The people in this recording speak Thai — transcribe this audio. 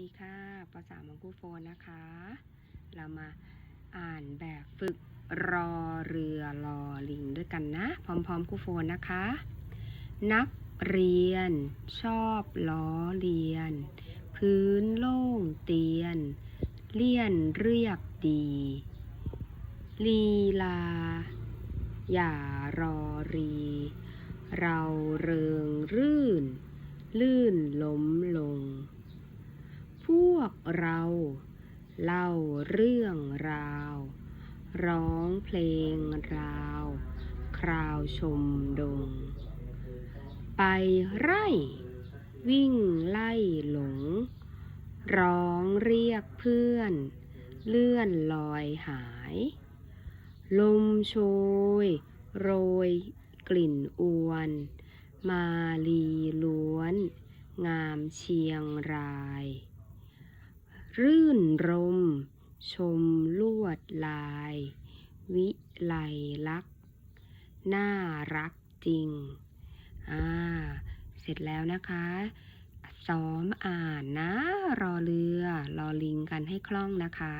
ดีค่ะภาษาของครูโฟนนะคะ เรามาอ่านแบบฝึกรอเรือรอลิงด้วยกันนะ พร้อมๆครูโฟนนะคะ นักเรียน ชอบล้อเลียน พื้นโล่งเตียน เลี่ยนเรียบดี ลีลา อย่ารอรี เราเริงรื่น ลื่นล้มลง พวก เรา เล่าเรื่องราว ร้องเพลงราว คราวชมดง ไปไร่ วิ่งไล่หลง ร้องเรียกเพื่อน เลื่อนลอยหาย ลมโชย โรยกลิ่นอวน มาลีล้วน งามเชียงราย รื่นรม ชมลวดลาย วิไลลักษณ์น่ารักจริง อ่า เสร็จแล้วนะคะซ้อมอ่านนะ รอเรือ รอลิงกันให้คล่องนะคะ